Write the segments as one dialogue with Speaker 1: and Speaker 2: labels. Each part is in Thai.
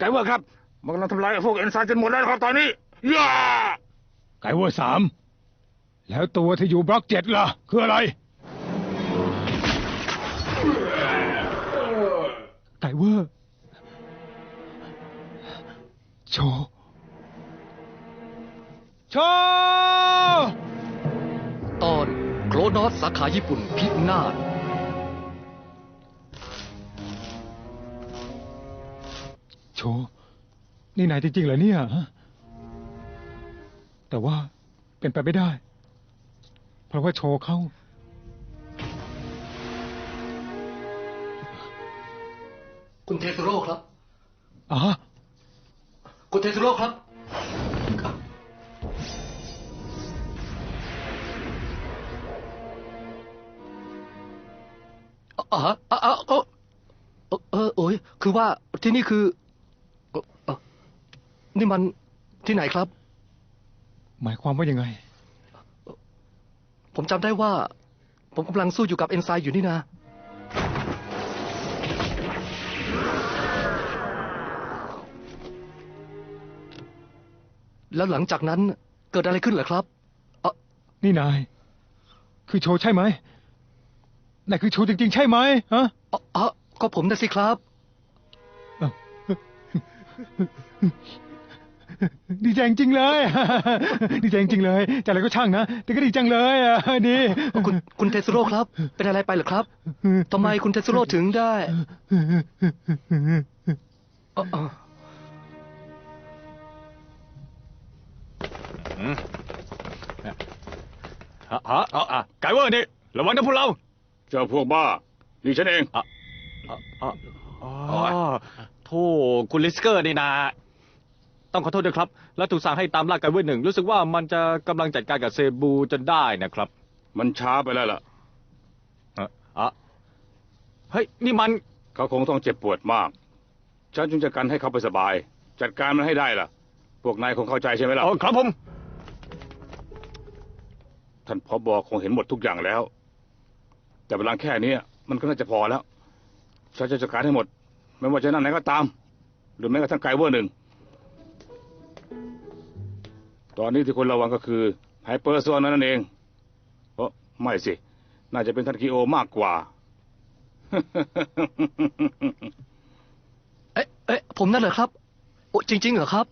Speaker 1: ไกเวอร์ครับมันกำลังทำลายพวกเอนไซม์จนหมดแล้วนะครับตอนนี้ย่า
Speaker 2: ไกเวอร์สามแล้วตัวที่อยู่บล็อกเจ็ดล่ะ คืออะไร ไกเวอร์ โชว์โชว์
Speaker 3: ตอนโครนอสสาขาญี่ปุ่นพินาศ
Speaker 2: โชว์นี่นายจริงๆเหรอเนี่ยฮะแต่ว่าเป็นไปไม่ได้ เพราะว่าโชว์เขา
Speaker 3: คุณเทสโร่ครับ
Speaker 2: อ๋อ
Speaker 3: คุณเทสโร่ครับอ่าอ่าอ่าเออเออเออโอ้ยคือว่าที่นี่คือเอ่อเอ่อ นี่มันที่ไหนครับ
Speaker 2: หมายความว่ายังไง
Speaker 3: ผมจำได้ว่า ผมกำลังสู้อยู่กับเอนไซม์อยู่นี่นะ แล้วหลังจากนั้นเกิดอะไรขึ้นเหรอครับเอ่อ
Speaker 2: นี่นาย คือโชว์ใช่ไหมนายคือโชว์จริง ๆ ใช่ไหมฮะ
Speaker 3: เอ่อเอ่อก็ผมนะสิครับ
Speaker 2: ดีใจจริงๆเลย ดีใจจริงๆเลยแต่อะไรก็ช่างนะ แต่ก็ดีจังเลยอะดี
Speaker 3: คุณคุณเทสโร่ครับ เป็นอะไรไปเหรอครับทำไมคุณเทสโร่ถึงได้เอ่อเอ่อ
Speaker 4: อะอะอะอะไกเวอร์นี่ระวังนะพวกเรา
Speaker 1: เจ้าพวกบ้านี่ฉันเอง
Speaker 4: อะอะอะอ๋อโธ่คุณลิสเกอร์นี่นา ต้องขอโทษด้วยครับ แล้วถูกสั่งให้ตามล่าไกเวอร์หนึ่งรู้สึกว่ามันจะกำลังจัดการกับเซบูจนได้นะครับ
Speaker 1: มันช้าไปแล้วล่ะ
Speaker 4: อะอะเฮ้ยนี่มัน
Speaker 1: เขาคงต้องเจ็บปวดมาก ฉันจึงจะกันให้เขาไปสบาย จัดการมันให้ได้ล่ะ พวกนายคงเข้าใจใช่ไหมล่ะ
Speaker 4: เอาครับผม
Speaker 1: ท่านพอบอคงเห็นหมดทุกอย่างแล้ว แต่เวลาแค่นี้มันก็น่าจะพอแล้ว ฉันจะจัดการให้หมด ไม่ว่าจะนั่นไหนก็ตาม หรือแม้กระทั่งไกเวอร์หนึ่ง ตอนนี้ที่คนระวังก็คือไฮเปอร์โซนนั่นเองเออไม่สิ น่าจะเป็นท่านคิโอมากกว่า
Speaker 3: เอ๊ะเอ๊ะผมนั่นเหรอครับ โอ้จริง ๆ เหรอครับ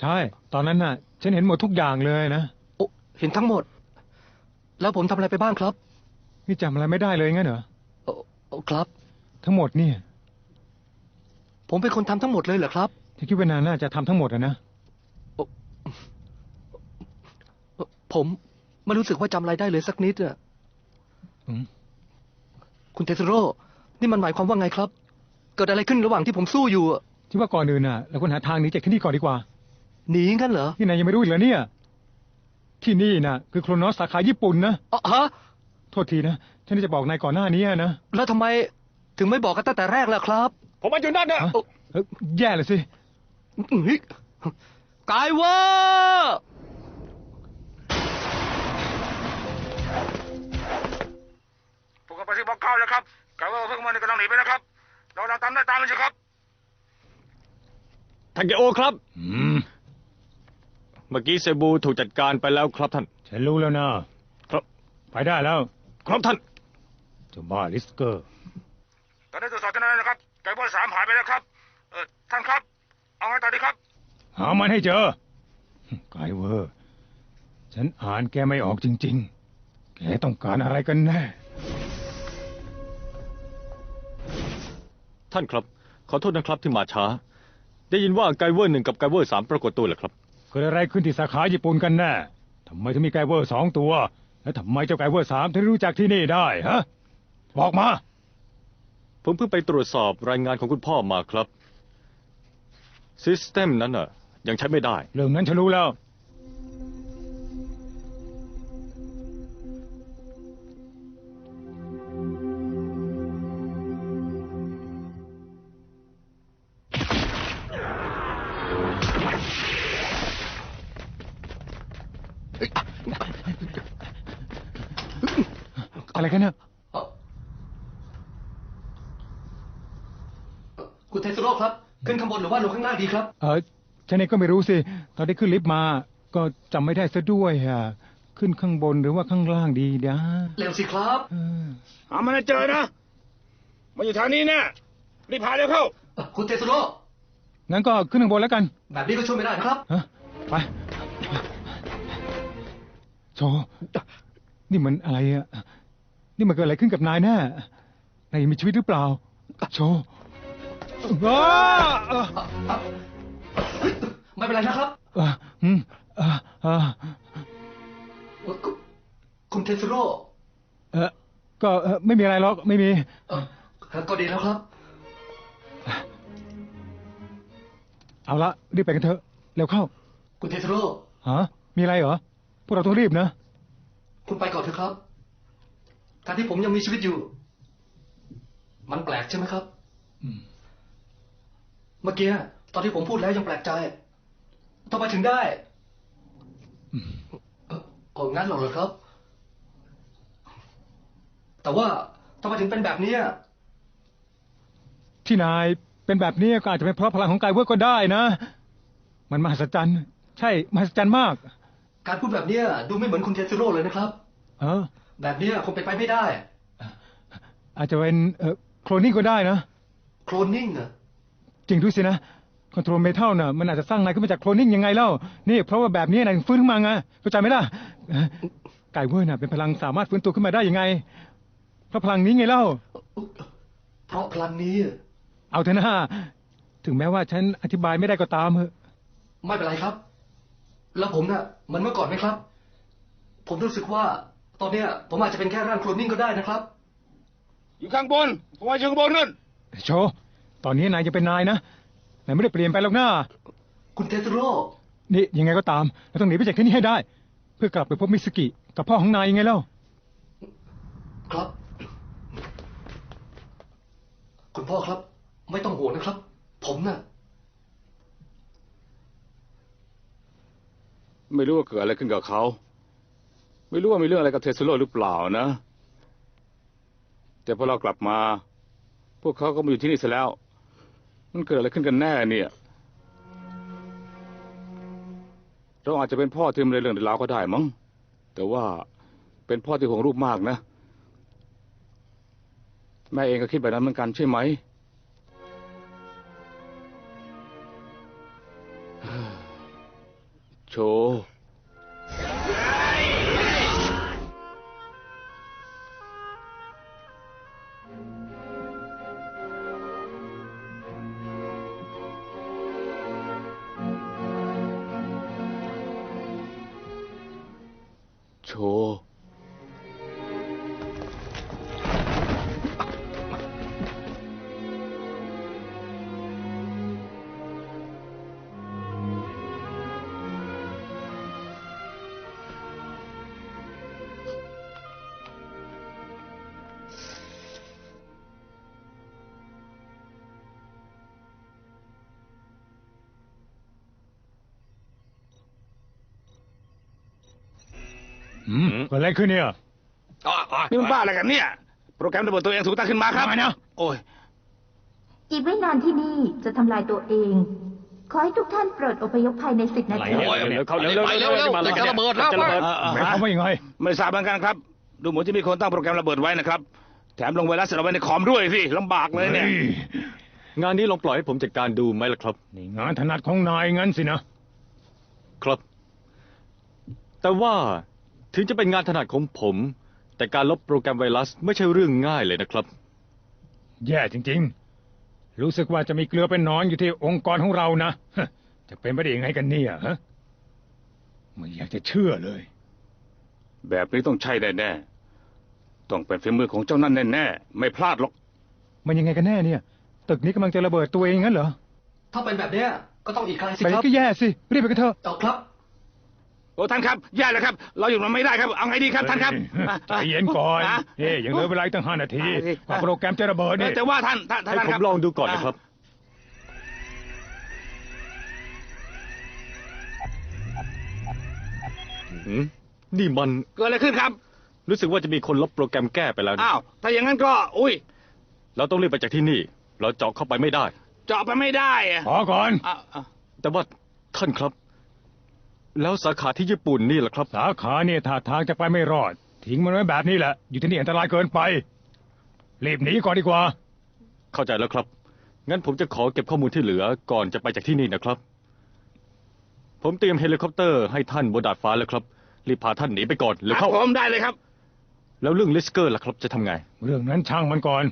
Speaker 2: ใช่ ตอนนั้นน่ะ ฉันเห็นหมดทุกอย่างเลยนะ
Speaker 3: โอ้เห็นทั้งหมด แล้วผมทำอะไรไปบ้างครับ
Speaker 2: นี่จำอะไรไม่ได้เลยงั้นเหรอ
Speaker 3: โอ้โอ้ครับ
Speaker 2: ทั้งหมดเนี่ย
Speaker 3: ผมเป็นคนทำทั้งหมดเลยเหรอครับ
Speaker 2: ฉันคิดว่านายน่าจะทำทั้งหมดอะนะ
Speaker 3: ผมไม่รู้สึกว่าจำอะไรได้เลยสักนิดอะ
Speaker 2: อืม
Speaker 3: คุณเทสโร่นี่มันหมายความว่าไงครับ เกิดอะไรขึ้นระหว่างที่ผมสู้อยู่อะ
Speaker 2: คิดว่าก่อนอื่นน่ะเราควรหาทางหนีจากที่นี่ก่อนดีกว่า
Speaker 3: หนีงั้นเหรอ
Speaker 2: ที่นายยังไม่รู้อีกเหรอเนี่ย ที่นี่น่ะ คือโครนอสสาขาญี่ปุ่นนะ
Speaker 3: อ๋อฮะ
Speaker 2: โทษทีนะฉันจะบอกนายก่อนหน้านี้นะ
Speaker 3: แล้วทำไมถึงไม่บอกกันตั้งแต่แรกล่ะครับ
Speaker 4: ผมมาอยู่นั่นนะ
Speaker 2: ฮะเอ้ยแย่เลยสิ
Speaker 3: อื้อหือกายเวอร์
Speaker 1: พวกเราไปที่บล็อกเก้าแล้วครับไกเวอร์เพิ่งมาในกำลังหนีไปนะครับ เรากำลังตามได้ตามมันสิครับ
Speaker 4: ท่านเกโอครับ
Speaker 2: อืม
Speaker 4: เมื่อกี้เซบูถูกจัดการไปแล้วครับท่าน
Speaker 2: ฉันรู้แล้วนะ
Speaker 4: ครับ
Speaker 2: ไปได้แล้ว
Speaker 4: ครับท่าน
Speaker 2: เจ้าบ้าลิสเกอร์
Speaker 1: ตอนนี้ตรวจสอบกันแล้วนะครับไกเวอร์สามหายไปแล้วครับ เออท่านครับ เอาไงต่อดีครับ
Speaker 2: หามันให้เจอไกเวอร์ ฉันอ่านแกไม่ออกจริง ๆ แกต้องการอะไรกันแน่
Speaker 4: ท่านครับ ขอโทษนะครับที่มาช้า ได้ยินว่าไกเวอร์หนึ่งกับไกเวอร์สามปรากฏตัวเหรอครับ
Speaker 2: เกิดอะไรขึ้นที่สาขาญี่ปุ่นกันแน่ทำไมถึงมีไกเวอร์สองตัว และทำไมเจ้าไกเวอร์สามถึงรู้จักที่นี่ได้ฮะ บอกมา
Speaker 4: ผมเพิ่งไปตรวจสอบรายงานของคุณพ่อมาครับซิสเต็มนั้นน่ะ ยังใช้ไม่ได้
Speaker 2: เรื่องนั้นฉันรู้แล้ว กันเนี่ย
Speaker 3: คุณเทสโร่ครับไกขึ้นข้างบนหรือว่าลงข้างล่างดีครับ
Speaker 2: เออฉันเองก็ไม่รู้สิ ตอนที่ขึ้นลิฟต์มาก็จำไม่ได้ซะด้วยอะ ขึ้นข้างบนหรือว่าข้างล่างดีนะ
Speaker 3: เร็วสิครับ
Speaker 2: เออ
Speaker 1: หามันให้เจอนะมันอยู่ทางนี้แน่รีบพาเร็วเข้า
Speaker 3: เอ่อคุณเทสโร่
Speaker 2: งั้นก็ขึ้นข้างบนแล้วกัน
Speaker 3: แบบนี้ก็ช่วยไม่ได้นะครับ
Speaker 2: ฮะไปโชนี่มันอะไรอะ นี่มันเกิดอะไรขึ้นกับนายแน่นายยังมีชีวิตหรือเปล่า โชว้าเอ่อ
Speaker 3: อะอะเฮ้ยไม่เป็นไรนะครับ
Speaker 2: เอ่ออืมอ่าอ่า
Speaker 3: เอ่อคุณคุณเทสโร่
Speaker 2: เออก็เอ่อไม่มีอะไรหรอกไม่มี
Speaker 3: เอ่อก็ดีแล้วครับ
Speaker 2: เอาละรีบไปกันเถอะเร็วเข้า
Speaker 3: คุณเทสโร่
Speaker 2: ฮะมีอะไรเหรอพวกเราต้องรีบนะ
Speaker 3: คุณไปก่อนเถอะครับ การที่ผมยังมีชีวิตอยู่ มันแปลกใช่ไหมครับ
Speaker 2: อืม
Speaker 3: เมื่อกี้ตอนที่ผมพูดแล้วยังแปลกใจทำไมถึงได้
Speaker 2: อืม
Speaker 3: เอ่อโอ้งั้นเหรอเหรอครับ แต่ว่าทำไมถึงเป็นแบบเนี้ย
Speaker 2: ที่นายเป็นแบบนี้ก็อาจจะเป็นเพราะพลังของกายเวิร์กก็ได้นะ มันมหัศจรรย์ ใช่มหัศจรรย์มาก
Speaker 3: การพูดแบบเนี้ยดูไม่เหมือนคุณเทสโร่เลยนะครับ
Speaker 2: เออ
Speaker 3: แบบเนี้ยคงเป็นไปไม่ได้
Speaker 2: อาจจะเป็นเอ่อโคลนิ่งก็ได้นะ
Speaker 3: โคลนนิ่งอะ
Speaker 2: จริงด้วยสินะคอนโทรลเมทัลน่ะมันอาจจะสร้างนายขึ้นมาจากโคลนิ่งยังไงเล่านี่เพราะว่าแบบนี้นายถึงฟื้นขึ้นมาไงเข้าใจไหมล่ะเอ่อไก่เวอร์น่ะเป็นพลังสามารถฟื้นตัวขึ้นมาได้ยังไงเพราะพลังนี้ไงเล่า
Speaker 3: เพราะพลังนี้
Speaker 2: เอาเถอะนะถึงแม้ว่าฉันอธิบายไม่ได้ก็ตามเถอะ
Speaker 3: ไม่เป็นไรครับ แล้วผมน่ะเหมันเมื่อก่อนไหมครับ ผมรู้สึกว่า ตอนเนี้ยผมอาจจะเป็นแค่ร่างโคลนนิ่งก็ได้นะครับ
Speaker 1: อยู่ข้างบนผมว่าอยู่ข้างบนนั่น
Speaker 2: โชว์ตอนนี้นายจะเป็นนายนะนายไม่ได้เปลี่ยนไปหรอกนะ
Speaker 3: คุณเทสโร่
Speaker 2: นี่ยังไงก็ตามเราต้องหนีไปจากที่นี่ให้ได้ เพื่อกลับไปพบมิสกิกับพ่อของนายยังไงเล่า
Speaker 3: ครับ คุณพ่อครับ ไม่ต้องห่วงนะครับ ผมน่ะ
Speaker 1: ไม่รู้ว่าเกิดอะไรขึ้นกับเขา ไม่รู้ว่ามีเรื่องอะไรกับเทสโลหรือเปล่านะ แต่พอเรากลับมา พวกเขาก็มาอยู่ที่นี่เสียแล้ว มันเกิดอะไรขึ้นกันแน่เนี่ย เราอาจจะเป็นพ่อที่ไม่ได้เรื่องราวก็ได้มั้ง แต่ว่าเป็นพ่อที่ห่วงรูปมากนะ แม่เองก็คิดแบบนั้นเหมือนกันใช่ไหมโช
Speaker 2: อืมเกิดอะไรขึ้นเนี่ย
Speaker 1: นี่มันบ้าอะไรกันเนี่ย โปรแกรมระเบิดตัวเองถูกตั้งขึ้นมาครับ
Speaker 2: ทำไมนะ
Speaker 1: โอ้ย
Speaker 5: อีกไม่นานที่นี่จะทำลายตัวเอง ขอให้ทุกท่านโปรดอพยพภายในสิบนาที
Speaker 4: เร็วเร็วเข้าเร็วเร็วเร็วเร็วมาแล้วจะระเบิดแล้ว
Speaker 2: หมายความว่ายังไง
Speaker 1: ไม่ทราบเหมือนกันครับ ดูเหมือนจะมีคนตั้งโปรแกรมระเบิดไว้นะครับ แถมลงไวรัสเอาไว้ในคอมด้วยสิลำบากเลยเนี่ย
Speaker 2: ฮ้
Speaker 4: งานนี้ลองปล่อยให้ผมจัดการดูไหมล่ะครับ
Speaker 2: นี่งานถนัดของนายงั้นสินะ
Speaker 4: ครับ แต่ว่า ถึงจะเป็นงานถนัดของผม แต่การลบโปรแกรมไวรัสไม่ใช่เรื่องง่ายเลยนะครับ
Speaker 2: แย่จริง ๆ รู้สึกว่าจะมีเกลือเป็นหนอนอยู่ที่องค์กรของเรานะฮะจะเป็นไปได้ยังไงกันเนี่ยฮะไม่อยากจะเชื่อเลย
Speaker 1: แบบนี้ต้องใช่แน่ๆต้องเป็นฝีมือของเจ้านั่นแน่ๆไม่พลาดหรอก
Speaker 2: มันยังไงกันแน่เนี่ย ตึกนี้กำลังจะระเบิดตัวเองงั้นเหรอ
Speaker 3: ถ้าเป็นแบบเนี้ยก็ต้องอีกไกลสิ
Speaker 2: ไป
Speaker 3: ครับ
Speaker 2: ก็แย่สิรีบไปกันเถอะ
Speaker 3: เอาครับ
Speaker 1: โอ้ท่านครับแย่แล้วครับ เราอยู่มันไม่ได้ครับ เอาไงดีครับท่านครับ
Speaker 2: ใจเย็นก่อนะเฮ้ยยังเหลือเวลาอีกตั้งห้านาที
Speaker 1: อะสิ
Speaker 2: กว่าโปรแกรมจะระเบิด
Speaker 1: เอ
Speaker 2: นี่
Speaker 1: อแต่ว่าท่านท่านท่าน
Speaker 4: ให้ผ
Speaker 1: ครั
Speaker 4: ม
Speaker 1: บ
Speaker 4: ลองดูก่อนนะครับหืมนี่มัน
Speaker 1: เกิดอะไรขึ้นครับ
Speaker 4: รู้สึกว่าจะมีคนลบโปรแกรมแก้ไปแล้วนะ
Speaker 1: อ้าวถ้าอย่างนั้นก็ อุ้ย
Speaker 4: เราต้องรีบไปจากที่นี่ เราเจาะเข้าไปไม่ได้
Speaker 1: เจาะไปไม่ได้อะ
Speaker 2: ขอก่อน
Speaker 1: อะอะ
Speaker 4: แต่ว่าท่านครับ แล้วสาขาที่ญี่ปุ่นนี่แหละครับ
Speaker 2: สาขาเนี่ยท่าทางจะไปไม่รอด ทิ้งมันไว้แบบนี้แหละ อยู่ที่นี่อันตรายเกินไป รีบหนีก่อนดีกว่า
Speaker 4: เข้าใจแล้วครับ งั้นผมจะขอเก็บข้อมูลที่เหลือก่อนจะไปจากที่นี่นะครับ ผมเตรียมเฮลิคอปเตอร์ให้ท่านบนดาดฟ้าแล้วครับ รีบพาท่านหนีไปก่อนเลย
Speaker 1: ครั
Speaker 4: เข้า
Speaker 1: บผมได้เลยครับ
Speaker 4: แล้วเรื่องลิสเกอร์ล่ะครับ จะทำไง
Speaker 2: เรื่องนั้นช่างมันก่อน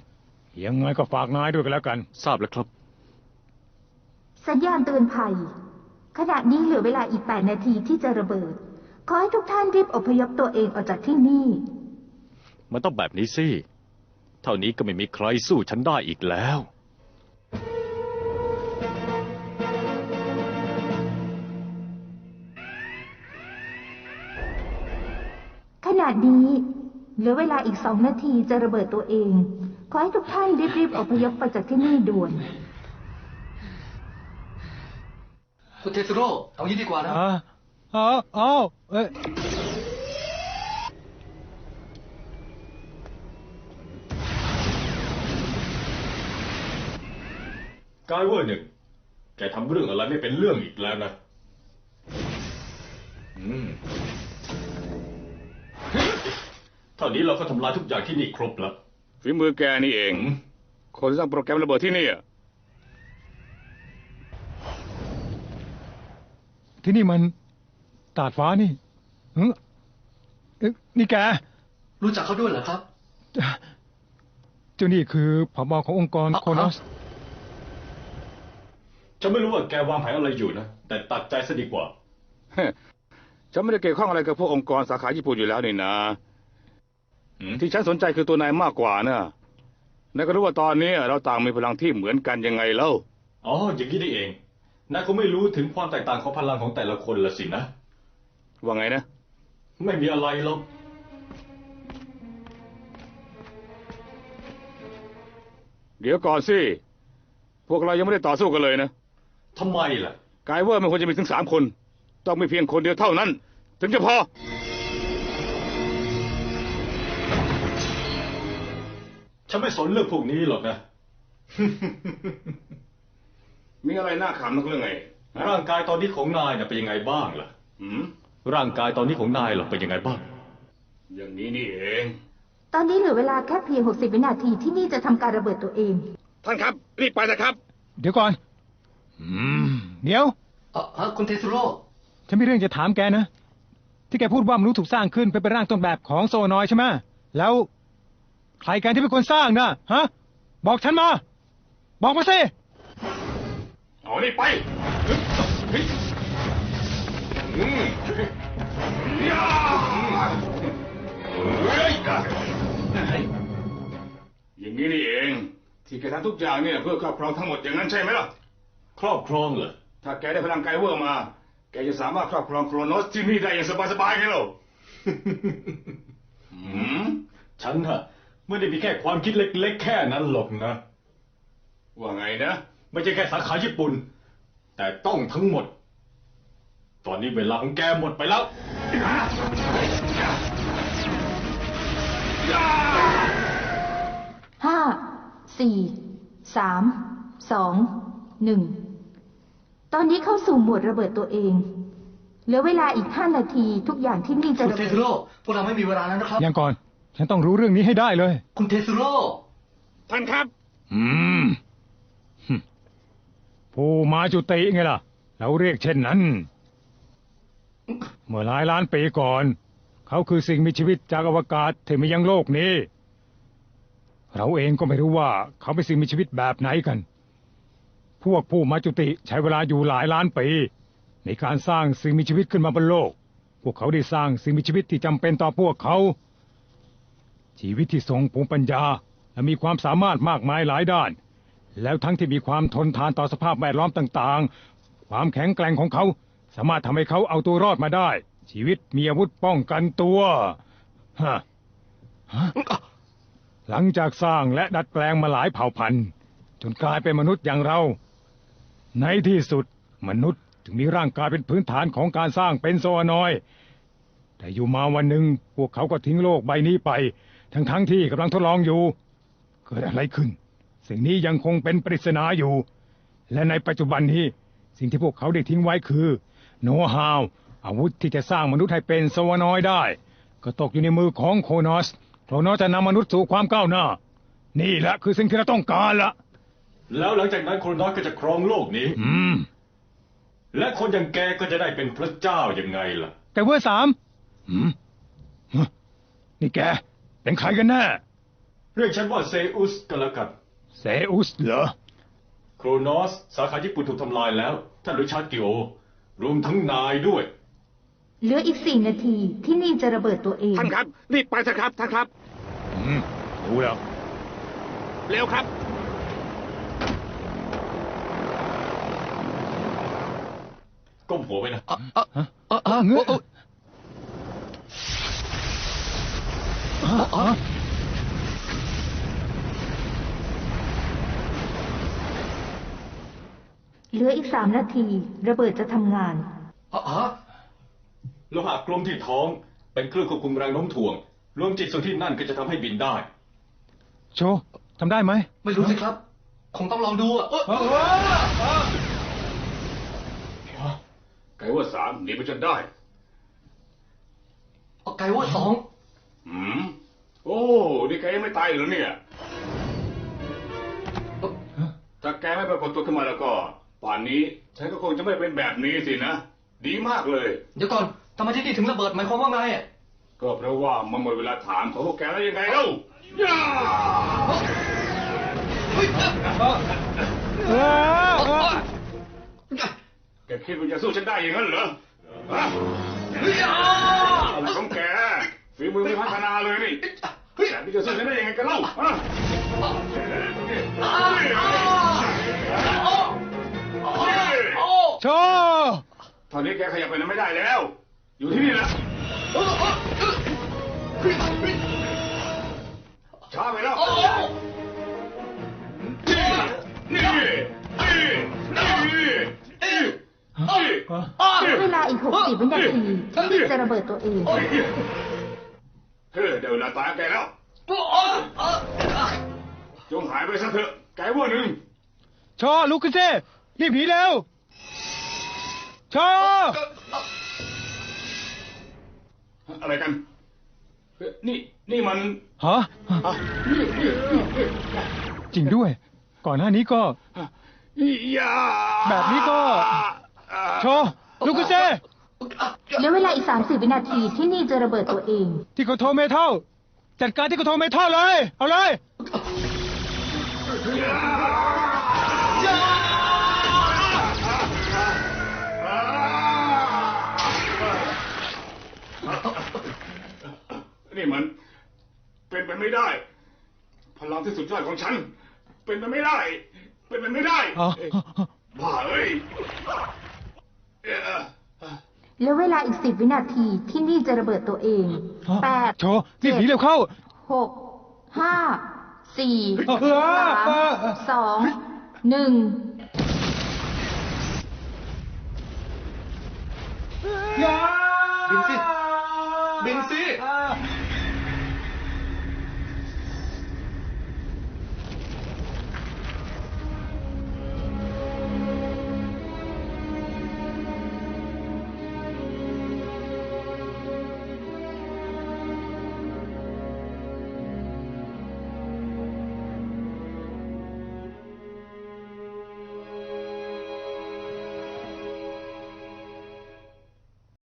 Speaker 2: ยังไงก็ฝากนายด้วยกันแล้วกัน
Speaker 4: ทราบแล้วครับ
Speaker 5: สัญญาณเตือนภัย ขณะนี้เหลือเวลาอีก 8 นาทีที่จะระเบิด ขอให้ทุกท่านรีบอพยพตัวเองออกจากที่นี่
Speaker 4: มันต้องแบบนี้สิ เท่านี้ก็ไม่มีใครสู้ฉันได้อีกแล้ว
Speaker 5: ขณะนี้ เหลือเวลาอีกสองนาทีจะระเบิดตัวเอง ขอให้ทุกท่านรีบๆอพยพไปจากที่นี่ด่วน
Speaker 3: คุณเทสโร่เอางี้ดีกว่านะ
Speaker 2: อ้าอ้าวอ้าวเอ้ย
Speaker 4: กายเวอร์หนึ่ง แกทำเรื่องอะไรไม่เป็นเรื่องอีกแล้วนะ อืม เท่านี้เราก็ทำลายทุกอย่างที่นี่ครบแล้ว
Speaker 1: ฝีมือแกนี่เอง
Speaker 4: อืม
Speaker 1: คนสร้างโปรแกรมระเบิดที่นี่อะ
Speaker 2: ที่นี่มันตาดฟ้านี่หึเอ๊ะนี่แก
Speaker 3: รู้จักเขาด้วยเหรอครับ
Speaker 2: เจ้านี่คือผบขององค์กร
Speaker 3: อะ
Speaker 2: โคโนส
Speaker 4: ฉันไม่รู้ว่าแกวางแผนอะไรอยู่นะ แต่ตัดใจซะดีกว่า
Speaker 1: ฮะฉันไม่ได้เกี่ยวข้องอะไรกับพวกองค์กรสาขาญี่ปุ่นอยู่แล้วนี่นะ
Speaker 4: อืม
Speaker 1: ที่ฉันสนใจคือตัวนายมากกว่านะนายก็รู้ว่าตอนนี้เราต่างมีพลังที่เหมือนกันยังไงเล่า
Speaker 4: อ๋อ อย่างนี้นี่เอง นายคงไม่รู้ถึงความแตกต่างของพลังของแต่ละคนละสินะ
Speaker 1: ว่าไงนะ
Speaker 4: ไม่มีอะไรหรอก
Speaker 1: เดี๋ยวก่อนสิ พวกเรายังไม่ได้ต่อสู้กันเลยนะ
Speaker 4: ทำไมล่ะ
Speaker 1: กายเวอร์มันควรจะมีถึงสามคน ต้องมีเพียงคนเดียวเท่านั้น ถึงจะพอ
Speaker 4: ฉันไม่สนเรื่องพวกนี้หรอกนะ
Speaker 1: มีอะไรน่าขำนักเรื่องไงฮะ
Speaker 4: ร่างกายตอนนี้ของนายน่ะเป็นยังไงบ้างล่ะ
Speaker 1: หืม
Speaker 4: ร่างกายตอนนี้ของนายล่ะเป็นยังไงบ้าง
Speaker 1: อย่างนี้นี่เอง
Speaker 5: ตอนนี้เหลือเวลาแค่เพียง 60 วินาทีที่นี่จะทำการระเบิดตัวเอง
Speaker 1: ท่านครับ รีบไปนะครับ
Speaker 2: เดี๋ยวก่อนอืมเดี๋ยว
Speaker 3: เอ่อฮะคุณเทสโร่
Speaker 2: ฉันมีเรื่องจะถามแกนะ ที่แกพูดว่ามนุษย์ถูกสร้างขึ้นเพื่อเป็นร่างต้นแบบของโซนอยด์ใช่ไหมแล้ว ใครกันที่เป็นคนสร้างนะฮะ บอกฉันมา บอกมาสิ
Speaker 1: เอานี่ไปยอืมย่างนี้นี่เอง ที่แกทำทุกอย่างเนี่ยเพื่อครอบครองทั้งหมดอย่างนั้นใช่ไหมล่ะ
Speaker 4: ครอบครองเหรอ
Speaker 1: ถ้าแกได้พลังไกเวอร์มา แกจะสามารถครอบครองโครโนสที่นี่ได้อย่างสบายๆไงล่ะ
Speaker 4: ฉันฮะไม่ได้มีแค่ความคิดเล็ก ๆ แค่นั้นหรอกนะ
Speaker 1: ว่าไงนะ
Speaker 4: ไม่ใช่แค่สาขาญี่ปุ่น แต่ต้องทั้งหมด ตอนนี้เวลาของแกหมดไปแล้ว
Speaker 5: ห้าสี่สามสองหนึ่งตอนนี้เข้าสู่โหมดระเบิดตัวเอง เหลือเวลาอีกห้านาทีทุกอย่างที่นี่จะ
Speaker 3: คุณ
Speaker 5: ระ
Speaker 3: เท
Speaker 5: เบิ
Speaker 3: ส
Speaker 5: ด
Speaker 3: โร่พวกเราไม่มีเวลาแล้วนะครับ
Speaker 2: ยังก่อน ฉันต้องรู้เรื่องนี้ให้ได้เลย
Speaker 3: คุณเทสโร่
Speaker 1: ท่านครับ
Speaker 2: อืมหึ ผู้มาจุติไงล่ะ เราเรียกเช่นนั้น เมื่อหลายล้านปีก่อน เขาคือสิ่งมีชีวิตจากอวกาศที่มายังโลกนี้ เราเองก็ไม่รู้ว่าเขาเป็นสิ่งมีชีวิตแบบไหนกัน พวกผู้มาจุติใช้เวลาอยู่หลายล้านปีในการสร้างสิ่งมีชีวิตขึ้นมาบนโลก พวกเขาได้สร้างสิ่งมีชีวิตที่จำเป็นต่อพวกเขา ชีวิตที่ทรงภูมิปัญญาและมีความสามารถมากมายหลายด้าน แล้วทั้งที่มีความทนทานต่อสภาพแวดล้อมต่างๆ ความแข็งแกร่งของเขา สามารถทำให้เขาเอาตัวรอดมาได้ ชีวิตมีอาวุธป้องกันตัวฮะฮะหลังจากสร้างและดัดแปลงมาหลายเผ่าพันธุ์ จนกลายเป็นมนุษย์อย่างเรา ในที่สุดมนุษย์ถึงมีร่างกายเป็นพื้นฐานของการสร้างเป็นโซอานอยด์แต่อยู่มาวันหนึ่งพวกเขาก็ทิ้งโลกใบนี้ไป ทั้งๆที่กำลังทดลองอยู่ เกิดอะไรขึ้น สิ่งนี้ยังคงเป็นปริศนาอยู่ และในปัจจุบันนี้สิ่งที่พวกเขาได้ทิ้งไว้คือโนฮาวอาวุธที่จะสร้างมนุษย์ให้เป็นสวานอยด์ได้ ก็ตกอยู่ในมือของโครนอสโครนอสจะนำมนุษย์สู่ความก้าวหน้า นี่แหละคือสิ่งที่เราต้องการละ
Speaker 6: แล้วหลังจากนั้นโครนอสก็จะครองโลกนี้
Speaker 2: อืม
Speaker 6: และคนอย่างแกก็จะได้เป็นพระเจ้ายังไงล่ะ
Speaker 2: แต่เวอร์สามอืมฮะนี่แก เป็นใครกันแน่
Speaker 6: เรียกฉันว่าเซอุสก็แล้วกัน
Speaker 2: เซอุสเหรอ
Speaker 6: โครนอส สาขาญี่ปุ่นถูกทำลายแล้ว ท่านริชาร์ดกิโอ รวมทั้งนายด้วย
Speaker 5: เหลืออีกสี่นาทีที่นี่จะระเบิดตัวเอง
Speaker 1: ท่านครับ รีบไปเถอะครับท่านครับ
Speaker 2: อืมรู้แล้ว
Speaker 1: เร็วครับ
Speaker 6: ก้มหัวไปนะ
Speaker 3: อะอะอะอะ
Speaker 2: เงื้อ
Speaker 3: โอ้โอ้อะ
Speaker 5: เหลืออีกสามนาที ระเบิดจะทำงาน
Speaker 3: อะอะ
Speaker 6: โลหะกลมที่ท้องเป็นเครื่องควบคุมแรงโน้มถ่วง รวมจิตส่วนที่นั่นก็จะทำให้บินได้
Speaker 2: โชว์ทำได้ไหม
Speaker 3: ไม่รู้สิครับ คงต้องลองดูอะเอ้ย
Speaker 1: ไกว่าสามหนีไปจนได้
Speaker 3: เอาไก่ว่าสอง
Speaker 1: หืม โอ้ นี่แกยังไม่ตายอีกเหรอเนี่ย ถ้าแกไม่ปรากฏตัวขึ้นมาแล้วก็ ป่านนี้ฉันก็คงจะไม่เป็นแบบนี้สินะ ดีมากเลย
Speaker 3: เดี๋ยวก่อนทำไมที่นี่ถึงระเบิดหมายความว่าไงอะ
Speaker 1: ก็เพราะว่ามันหมดเวลาถามของพวกแกแล้วยังไงเล่าย่า
Speaker 3: เฮ้ย
Speaker 2: เออเออ
Speaker 1: แกคิดว่าจะสู้ฉันได้อย่างนั้นเหรอฮะอะไรของแกฝีมือไม่พัฒนาเลยนี่แกนี่จะสู้ฉันได้ยังไงกันเล่าฮะ
Speaker 2: โชว์
Speaker 1: ตอนนี้แกขยับไปไหนไม่ได้แล้ว อยู่ที่นี่แหละช้าไปแล้ว นี่ นี่ นี่นี่นี่
Speaker 5: เหลือเวลาอีกหกสิบวินาทีที่นี่จะระเบิดตัวเอง
Speaker 1: เฮ้ยเฮ้ยเดี๋ยวเวลาตายแกแล้ว จงหายไปซะเถอะ แกว่าหนึ่ง
Speaker 2: โชว์ลุกขึ้นสิรีบหนีเร็ว โชว์
Speaker 1: อะไรกันเฮ้ยนี่นี่มัน
Speaker 2: ฮะ
Speaker 1: อะนี่นี่นี่นี่
Speaker 2: จริงด้วย ก่อนหน้านี้ก็
Speaker 1: อย่า
Speaker 2: แบบนี้ก็ โชว์ลุกขึ้นสิ
Speaker 5: เหลือเวลาอีกสามสิบวินาทีที่นี่จะระเบิดตัวเอง
Speaker 2: ที่กโทเมทัลจัดการที่กโทเมทัลเลย เอาเลย
Speaker 1: นี่มัน เป็นไปไม่ได้ พลังที่สุดยอดของฉัน เป็นไปไม่ได้ เป็นไปไม่ได้
Speaker 2: อ๋อ
Speaker 1: เอ้ยบ้าเอ้ยเอ่อ
Speaker 5: เหลือเวลาอีกสิบวินาทีที่นี่จะระเบิดตัวเองแปด
Speaker 2: โชว์รีบหนีเร็วเข้า
Speaker 5: หกห้าสี่
Speaker 2: เออ
Speaker 5: สามสองหนึ่ง
Speaker 3: บิน